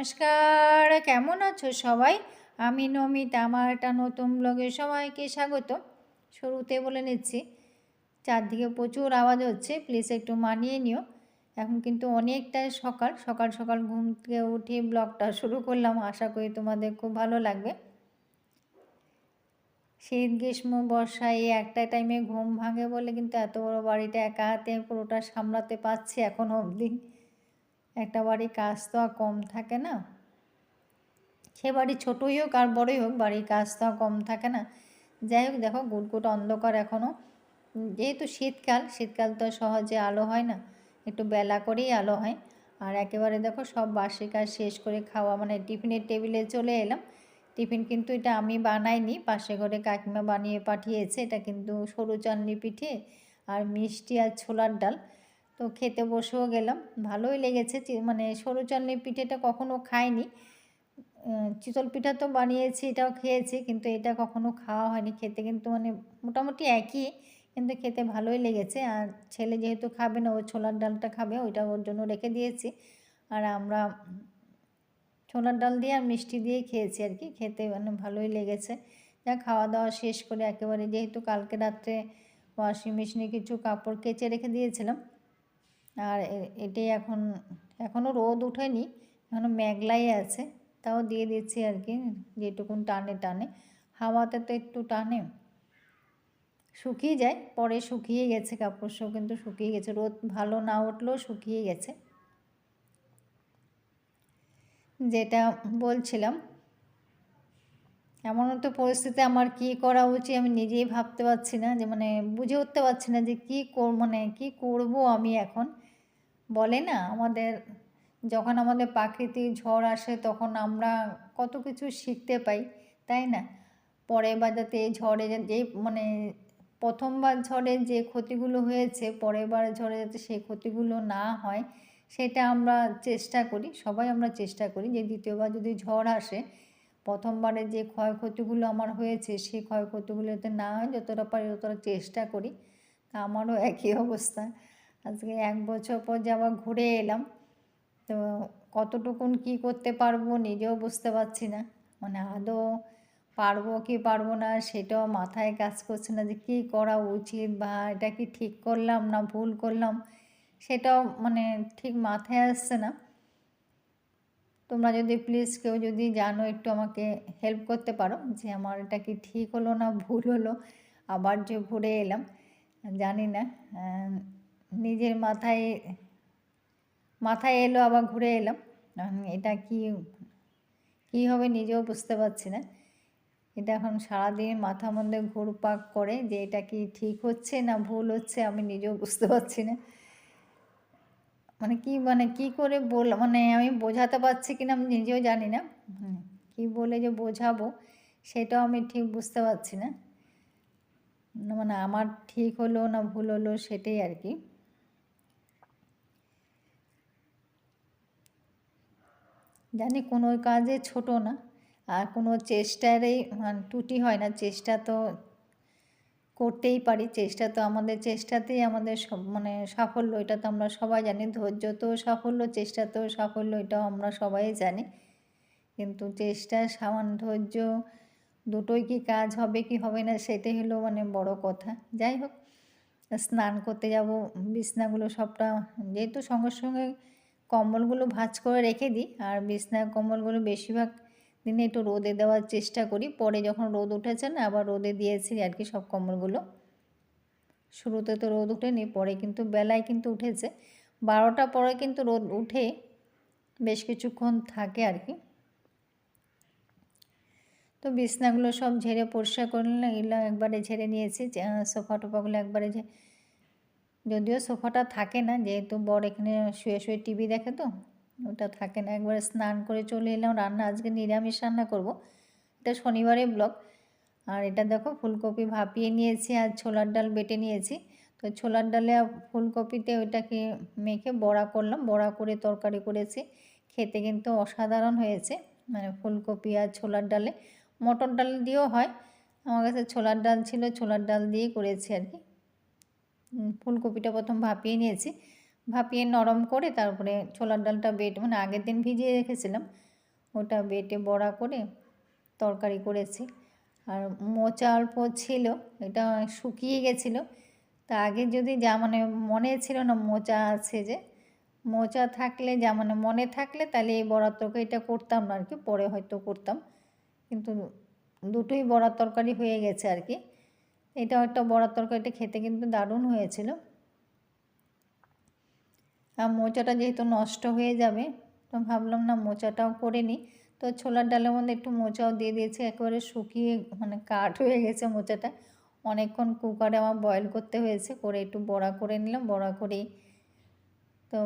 নমস্কার, কেমন আছো সবাই? আমি নমিত, আমার একটা নতুন ব্লগে সবাইকে স্বাগত। শুরুতে বলে নিচ্ছি, চারদিকে প্রচুর আওয়াজ হচ্ছে, প্লিজ একটু মানিয়ে নিও। এখন কিন্তু অনেকটাই সকাল সকাল সকাল ঘুম থেকে উঠে ব্লগটা শুরু করলাম, আশা করি তোমাদের খুব ভালো লাগবে। শীত গ্রীষ্ম, বর্ষা, এই একটা টাইমে ঘুম ভাঙে বলে কিন্তু এত বড় বাড়িটা একা হাতে পুরোটা সামলাতে পারছি এখনও অবধি। একটা বাড়ির কাজ তো আর কম থাকে না। সে বাড়ি ছোটোই হোক আর বড়োই হোক, বাড়ির কাজ তো আর কম থাকে না। যাই হোক, দেখো গুটগুট অন্ধকার এখনও যেহেতু শীতকাল শীতকাল তো সহজে আলো হয় না। একটু বেলা করেই আলো হয়। আর একেবারে দেখো সব বাসি কাজ শেষ করে খাওয়া মানে টিফিনের টেবিলে চলে এলাম। টিফিন কিন্তু এটা আমি বানাইনি, পাশে ঘরে কাকিমা বানিয়ে পাঠিয়েছে। এটা কিন্তু সরু চাননি পিঠে আর মিষ্টি আর ছোলার ডাল। তো খেতে বসেও গেলাম। ভালোই লেগেছে মানে সরু চালনি পিঠেটা কখনো খাইনি। চিতল পিঠা তো বানিয়েছি, এটাও খেয়েছি, কিন্তু এটা কখনো খাওয়া হয়নি। খেতে কিন্তু মানে মোটামুটি একই, কিন্তু খেতে ভালোই লেগেছে। আর ছেলে যেহেতু খাবে না, ও ছোলার ডালটা খাবে, ওইটা ওর জন্য রেখে দিয়েছি। আর আমরা ছোলার ডাল দিয়ে আর মিষ্টি দিয়েই খেয়েছি আর কি। খেতে মানে ভালোই লেগেছে। যা খাওয়া দাওয়া শেষ করে একেবারে, যেহেতু কালকে রাত্রে ওয়াশিং মেশিনে কিছু কাপড় কেচে রেখে দিয়েছিলাম আর এটি এখন এখনও রোদ ওঠেনি এখনও মেঘলাই আছে, তাও দিয়ে দিচ্ছি আর কি, যেটুকুন টানে টানে। হাওয়াতে তো একটু টানে, শুকিয়ে যায়, পরে শুকিয়ে গেছে কাপড় কিন্তু শুকিয়ে গেছে, রোদ ভালো না উঠলেও শুকিয়ে গেছে। যেটা বলছিলাম, এমন তো পরিস্থিতি আমার কি করা উচিত আমি নিজেই ভাবতে পারছি না, যে মানে বুঝে উঠতে পারছি না যে কী কর মানে কী করব আমি এখন। বলে না? আমাদের, যখন আমাদের প্রাকৃতিক ঝড় আসে তখন আমরা কত কিছু শিখতে পাই, তাই না? পরে বা যাতে ঝড়ে যে মানে প্রথমবার ঝড়ে যে ক্ষতিগুলো হয়েছে পরের বার ঝড়ে যাতে সেই ক্ষতিগুলো না হয়, সেটা আমরা চেষ্টা করি, সবাই আমরা চেষ্টা করি যে দ্বিতীয়বার যদি ঝড় আসে, প্রথমবারে যে ক্ষয়ক্ষতিগুলো আমার হয়েছে, সেই ক্ষয়ক্ষতিগুলো যাতে না হয় যতটা পারি ততটা চেষ্টা করি। তা আমারও একই অবস্থা। আজকে এক বছর পর যে আবার ঘুরে এলাম, তো কতটুকুন কি করতে পারব নিজেও বুঝতে পারছি না। মানে আদৌ পারব কি পারব না সেটাও মাথায় কাজ করছে না যে কী করা উচিত বা এটা কি ঠিক করলাম না ভুল করলাম, সেটাও মানে ঠিক মাথায় আসছে না। তোমরা যদি প্লিজ কেউ যদি জানো একটু আমাকে হেল্প করতে পারো যে আমার এটা কি ঠিক হলো না ভুল হলো, আবার যে ঘুরে এলাম, জানি না নিজের মাথায় মাথায় এলো, আবার ঘুরে এলাম। এটা কি, কী হবে নিজেও বুঝতে পারছি না। এটা এখন সারাদিন মাথার মধ্যে ঘুরপাক করে যে এটা কি ঠিক হচ্ছে না ভুল হচ্ছে আমি নিজেও বুঝতে পারছি না। মানে কি মানে কি করে বল মানে আমি বোঝাতে পারছি কিনা আমি নিজেও জানি না। কি বলে যে বোঝাবো সেটাও আমি ঠিক বুঝতে পারছি না। মানে আমার ঠিক হলো না ভুল হলো সেটাই আর কি। জানি কোনো কাজে ছোট না, আর কোনো চেষ্টারই মানে ত্রুটি হয় না, চেষ্টা তো করতেই পারি, চেষ্টা তো আমাদের চেষ্টাতেই আমাদের সব মানে সাফল্য, এটা তো আমরা সবাই জানি, ধৈর্য তো সাফল্য, চেষ্টা তো সাফল্য, এটাও আমরা সবাই জানি। কিন্তু চেষ্টা সামান ধৈর্য, দুটোই কি কাজ হবে কি হবে না, সেটাই হলো মানে বড় কথা। যাই হোক, স্নান করতে যাব, বিছনাগুলো সবটা, যেহেতু সঙ্গে সঙ্গে কম্বলগুলো ভাঁজ করে রেখে দিই আর বিছনা কম্বলগুলো বেশিরভাগ দিনে একটু রোদে দেওয়ার চেষ্টা করি। পরে যখন রোদ উঠেছে না, আবার রোদে দিয়েছি আর কি সব কম্বলগুলো। শুরুতে তো রোদ উঠেনি, পরে কিন্তু বেলায় কিন্তু উঠেছে। বারোটা পরে কিন্তু রোদ উঠে বেশ কিছুক্ষণ থাকে আর কি। তো বিছনাগুলো সব ঝেড়ে পরিষ্কার করলে এগুলো একবারে ঝেড়ে নিয়েছি সোফা টোফাগুলো একবারে যদিও সোফাটা থাকে না, যেহেতু বর এখানে শুয়ে শুয়ে টিভি দেখে তো, ওটা থাকে না। একবারে স্নান করে চলে এলাম, রান্না আজকে নিরামিষ রান্না করব। এটা শনিবারে ব্লগ। আর এটা দেখো, ফুলকপি ভাপিয়ে নিয়েছি আর ছোলার ডাল বেটে নিয়েছি। তো ছোলার ডালে ফুলকপিতে ওইটাকে মেখে বড়া করলাম। বড়া করে তরকারি করেছি। খেতে কিন্তু অসাধারণ হয়েছে। মানে ফুলকপি আর ছোলার ডালে। মটর ডাল দিয়েও হয়। আমার কাছে ছোলার ডাল ছিল, ছোলার ডাল দিয়েই করেছি আর কি। ফুলকপিটা প্রথম ভাপিয়ে নিয়েছি। ভাপিয়ে নরম করে তারপরে ছোলার ডালটা বেট মানে আগের দিন ভিজিয়ে রেখেছিলাম। ওটা বেটে বড়া করে তরকারি করেছি। আর মোচা অল্প ছিল, এটা শুকিয়ে গেছিল। তা আগে যদি যা মানে মনে ছিল না মোচা আছে যে, মোচা থাকলে যা মানে মনে থাকলে তাহলে এই বড়ার তরকারিটা করতাম না আর কি পরে হয়তো করতাম। কিন্তু দুটোই বড়ার তরকারি হয়ে গেছে আর কি এটাও একটা বড়ার তরকারিটা খেতে কিন্তু দারুণ হয়েছিল। আর মোচাটা যেহেতু নষ্ট হয়ে যাবে, তো ভাবলাম না মোচাটাও করে নিই। তো ছোলার ডালের মধ্যে একটু মোচাও দিয়ে দিয়েছি, একেবারে শুকিয়ে মানে কাঠ হয়ে গেছে মোচাটা। অনেকক্ষণ কুকারে আমার বয়েল করতে হয়েছে, করে একটু বড়া করে নিলাম, বড়া করেই তো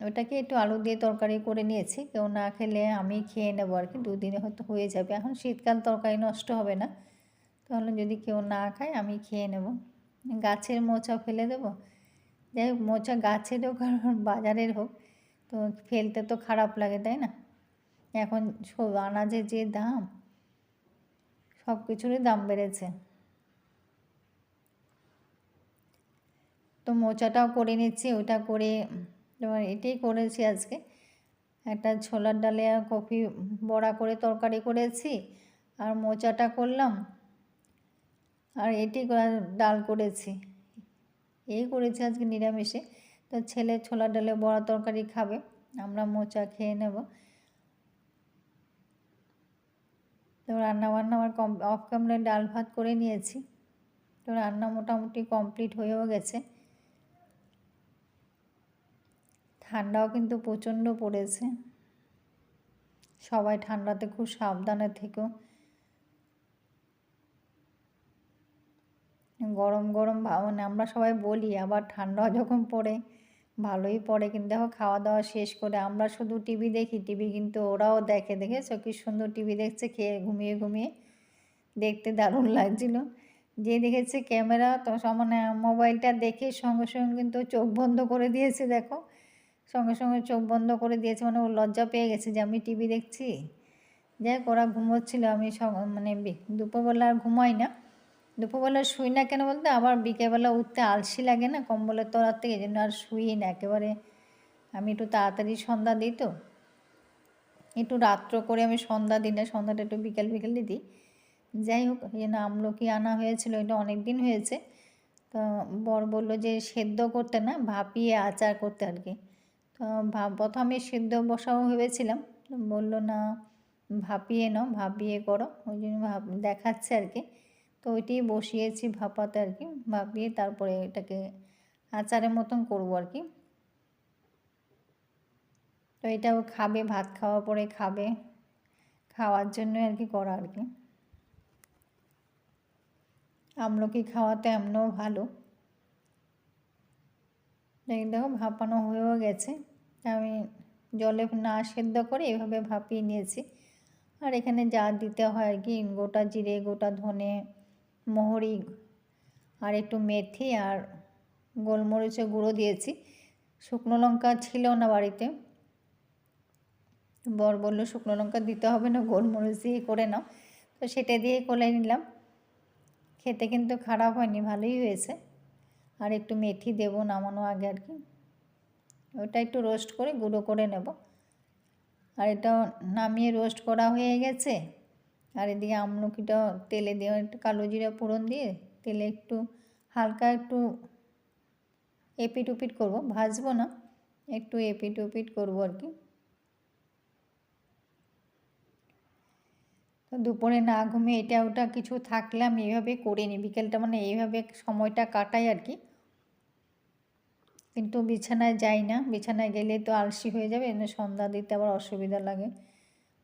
ওটাকে একটু আলু দিয়ে তরকারি করে নিয়েছি। কেউ না খেলে আমি খেয়ে নেব আর কি, দুদিনে হয়তো হয়ে যাবে। এখন শীতকাল তরকারি নষ্ট হবে না। তাহলে যদি কেউ না খায়, আমি খেয়ে নেব। গাছের মোচা ফেলে দেবো। যাই হোক, মোচা গাছের হোক আর বাজারের হোক, তো ফেলতে তো খারাপ লাগে, তাই না? এখন সব আনাজের যে দাম, সব কিছুরই দাম বেড়েছে। তো মোচাটাও করে নিচ্ছি, ওটা করে এবার এটাই করেছি আজকে। একটা ছোলার ডালে আর কফি বড়া করে তরকারি করেছি, আর মোচাটা করলাম। আর এটি ডাল করেছি। এই করেছি আজকে নিরামিষে। তো ছেলে ছোলা ডালে বড়া তরকারি খাবে। আমরা মোচা খেয়ে নেব। তো রান্না বান্না আমার কম অফ ক্যামেরায় ডাল ভাত করে নিয়েছি। তো রান্না মোটামুটি কমপ্লিট হয়েও গেছে। ঠান্ডাও কিন্তু প্রচণ্ড পড়েছে। সবাই ঠান্ডাতে খুব সাবধানে থেকেও গরম গরম মানে আমরা সবাই বলি, আবার ঠান্ডা যখন পড়ে, ভালোই পড়ে। কিন্তু দেখো খাওয়া দাওয়া শেষ করে আমরা শুধু টিভি দেখি। টিভি কিন্তু ওরাও দেখে, দেখেছ? কি সুন্দর টিভি দেখছে, খেয়ে ঘুমিয়ে ঘুমিয়ে। দেখতে দারুণ লাগছিল। যে দেখেছে ক্যামেরা, তো মানে মোবাইলটা দেখে সঙ্গে সঙ্গে কিন্তু চোখ বন্ধ করে দিয়েছে, দেখো। সঙ্গে সঙ্গে চোখ বন্ধ করে দিয়েছে মানে ও লজ্জা পেয়ে গেছে যে, আমি টিভি দেখছি। যাই ওরা ঘুমোচ্ছিল, আমি মানে দুপুরবেলা আর ঘুমাই না। দুপুরবেলা শুই না কেন বলতে? আবার বিকেলবেলা উঠতে আলসি লাগে না কম্বলের তলার থেকে? জন্য আর শুই না। একেবারে আমি একটু তাড়াতাড়ি সন্ধ্যা দিই তো। একটু রাত্র করে আমি সন্ধ্যা দিই না, সন্ধ্যাটা একটু বিকেল বিকেল দিই। যাই হোক জন্য আমলকি আনা হয়েছিল, এটা অনেক দিন হয়েছে। তো বর বলল যে সেদ্ধ করতে না, ভাপিয়ে আচার করতে আর কি। তো প্রথমে সেদ্ধ বসাও ভেবেছিলাম। বলল না, ভাপিয়ে নাও, ভাপিয়ে করো। ওই জন্য ভাব দেখাচ্ছে আর কি। তো ওইটাই বসিয়েছি ভাপাতে আর কি। ভাপিয়ে তারপরে এটাকে আচারের মতন করব আর কি। তো এটাও খাবে, ভাত খাওয়ার পরে খাবে। খাওয়ার জন্য আর কি করা আর কি। আমলকি খাওয়াতে এমনও ভালো। দেখো ভাপানো হয়েও গেছে। আমি জলে না সেদ্ধ করে এভাবে ভাপিয়ে নিয়েছি। আর এখানে যা দিতে হয় আর কি, গোটা জিরে, গোটা ধনে মহরি আর একটু মেথি আর গোলমরিচের গুঁড়ো দিয়েছি। শুকনো লঙ্কা ছিল না বাড়িতে। বর বলল, শুকনো লঙ্কা দিতে হবে না, গোলমরিচ দিয়ে করে নাও। তো সেটা দিয়ে করে নিলাম। খেতে কিন্তু খারাপ হয়নি, ভালোই হয়েছে। আর একটু মেথি দেবো নামানো আগে আর কি। ওটা একটু রোস্ট করে, গুঁড়ো করে নেব। আর এটা নামিয়ে রোস্ট করা হয়ে গেছে। আর এদিকে আমলকিটা তেলে দিয়ে একটু কালো জিরা ফোড়ন দিয়ে তেলে একটু হালকা একটু এপিট উপিট করব, ভাজবো না, একটু এপিট উপিট করব আর কি। তো দুপুরে না ঘুমিয়ে এটা ওটা কিছু থাকলে আমি এইভাবে করে নিই, বিকেলটা মানে এইভাবে সময়টা কাটাই আর কি। কিন্তু বিছানায় যাই না, বিছানায় গেলে তো আলসি হয়ে যাবে সন্ধ্যা দিতে আবার অসুবিধা লাগে।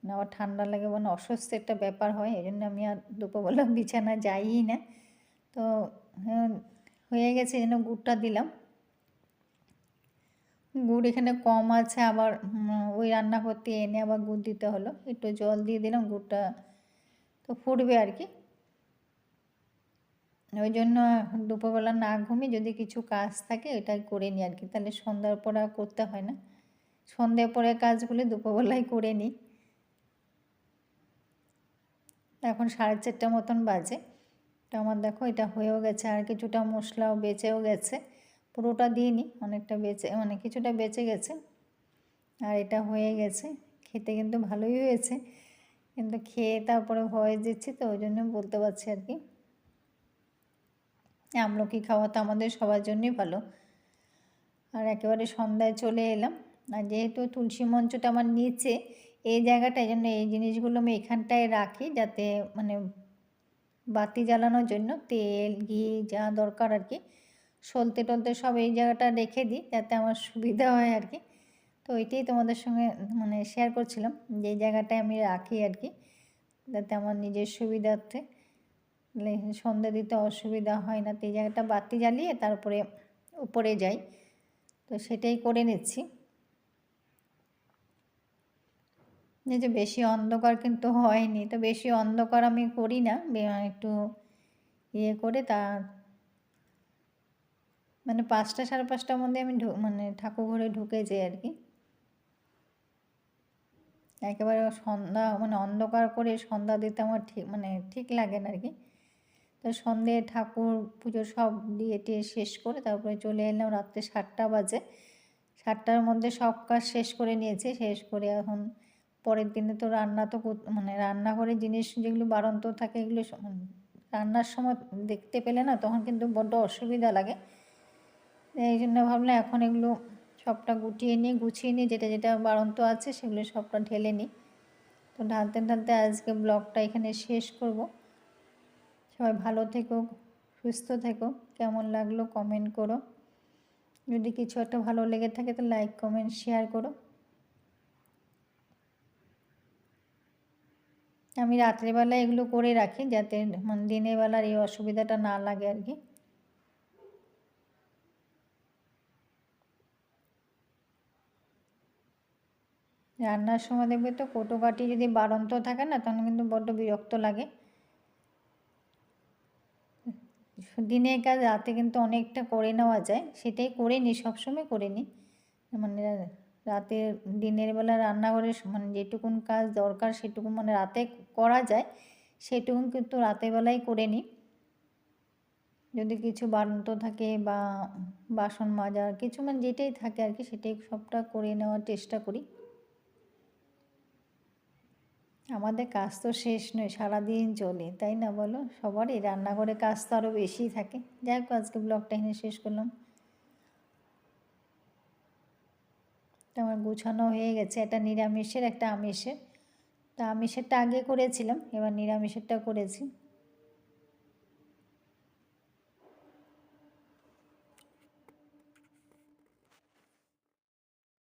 মানে আবার ঠান্ডা লাগে মানে অস্বস্তি একটা ব্যাপার হয় এই জন্য আমি আর দুপুরবেলা বিছানা যাইই না। তো হ্যাঁ, হয়ে গেছে জন্য গুড়টা দিলাম। গুড় এখানে কম আছে আবার ওই রান্না করতে এনে আবার গুড় দিতে হলো। একটু জল দিয়ে দিলাম গুড়টা তো ফুটবে আর কি। ওই জন্য দুপুরবেলা না ঘুমিয়ে যদি কিছু কাজ থাকে ওটাই করে নিই আর কি। তাহলে সন্ধ্যার পর আর করতে হয় না। সন্ধ্যার পরে কাজগুলি দুপুরবেলায় করে নিই। এখন সাড়ে চারটা মতন বাজে। তো আমার দেখো এটা হয়েও গেছে, আর কিছুটা মশলাও বেঁচেও গেছে। পুরোটা দিইনি, অনেকটা বেঁচে মানে কিছুটা বেঁচে গেছে। আর এটা হয়ে গেছে, খেতে কিন্তু ভালোই হয়েছে। কিন্তু খেয়ে তারপরে ভয়েস দিচ্ছি তো, ওই জন্য বলতে পারছি আর কি। আমলকি খাওয়া তো আমাদের সবার জন্যই ভালো। আর একেবারে সন্ধ্যায় চলে এলাম। আর যেহেতু তুলসী মঞ্চটা আমার নিচে এই জায়গাটায় জন্য এই জিনিসগুলো আমি এখানটায় রাখি যাতে মানে বাতি জ্বালানোর জন্য তেল, ঘি যা দরকার আর কি। সলতে টলতে সব এই জায়গাটা রেখে দিই যাতে আমার সুবিধা হয় আর কি। তো এটাই তোমাদের সঙ্গে মানে শেয়ার করছিলাম যে জায়গাটায় আমি রাখি আর কি যাতে আমার নিজের সুবিধার্থে। সন্ধে দিতে অসুবিধা হয় না। তো এই জায়গাটা বাতি জ্বালিয়ে তারপরে উপরে যাই। তো সেটাই করে নিচ্ছি। যে বেশি অন্ধকার কিন্তু হয়নি, তো বেশি অন্ধকার আমি করি না একটু ইয়ে করে তা মানে পাঁচটা সাড়ে পাঁচটার মধ্যে আমি মানে ঠাকুর ঘরে ঢুকে যাই আর কি। একেবারে সন্ধ্যা মানে অন্ধকার করে সন্ধ্যা দিতে আমার ঠিক মানে ঠিক লাগে না আর কি। তো সন্ধে ঠাকুর পুজো সব দিয়ে টিয়ে শেষ করে তারপরে চলে এলাম রাত্রে সাতটা বাজে। সাতটার মধ্যে সব কাজ শেষ করে নিয়েছি, শেষ করে এখন পরের দিনে তো রান্না তো মানে রান্নাঘরের জিনিস যেগুলো বাড়ন্ত থাকে এগুলো রান্নার সময় দেখতে পেলে না তখন কিন্তু বড্ড অসুবিধা লাগে। এই জন্য ভাবলাম এখন এগুলো সবটা গুটিয়ে নিয়ে, গুছিয়ে নিয়ে যেটা যেটা বাড়ন্ত আছে সেগুলো সবটা ঢেলে নিই। তো ঢালতে ঢালতে আজকে ব্লগটা এখানে শেষ করব। সবাই ভালো থেকো, সুস্থ থেকো, কেমন লাগল কমেন্ট করো। যদি কিছু একটা ভালো লেগে থাকে তো লাইক কমেন্ট শেয়ার করো। আমি রাত্রেবেলা এগুলো করে রাখি যাতে মানে দিনের বেলার এই অসুবিধাটা না লাগে আর কি। রান্নার সময় দেখবে তো কোটো কাটি যদি বাড়ন্ত থাকে না, তখন কিন্তু বড্ড বিরক্ত লাগে। দিনের কাজ রাতে কিন্তু অনেকটা করে নেওয়া যায়, সেটাই করে নিই, সবসময় করে নিই। মানে রাতে দিনের বেলা রান্নাঘরে মানে যেটুকুন কাজ দরকার সেটুকু মানে রাতে করা যায়, সেটুকুন কিন্তু রাতের বেলায় করে নিই। যদি কিছু বাড়ন্ত থাকে বা বাসন মাজার কিছু মানে যেটাই থাকে আর কি সেটাই সবটা করে নেওয়ার চেষ্টা করি। আমাদের কাজ তো শেষ নয়, সারাদিন চলে, তাই না বলো? সবারই রান্নাঘরে কাজ তো আরও বেশি থাকে। যাই হোক, আজকে ব্লগটা এখানে শেষ করলাম। আমার গোছানো হয়ে গেছে এটা নিরামিষের একটা আমিষের। তা আমিষেরটা আগে করেছিলাম, এবার নিরামিষেরটা করেছি।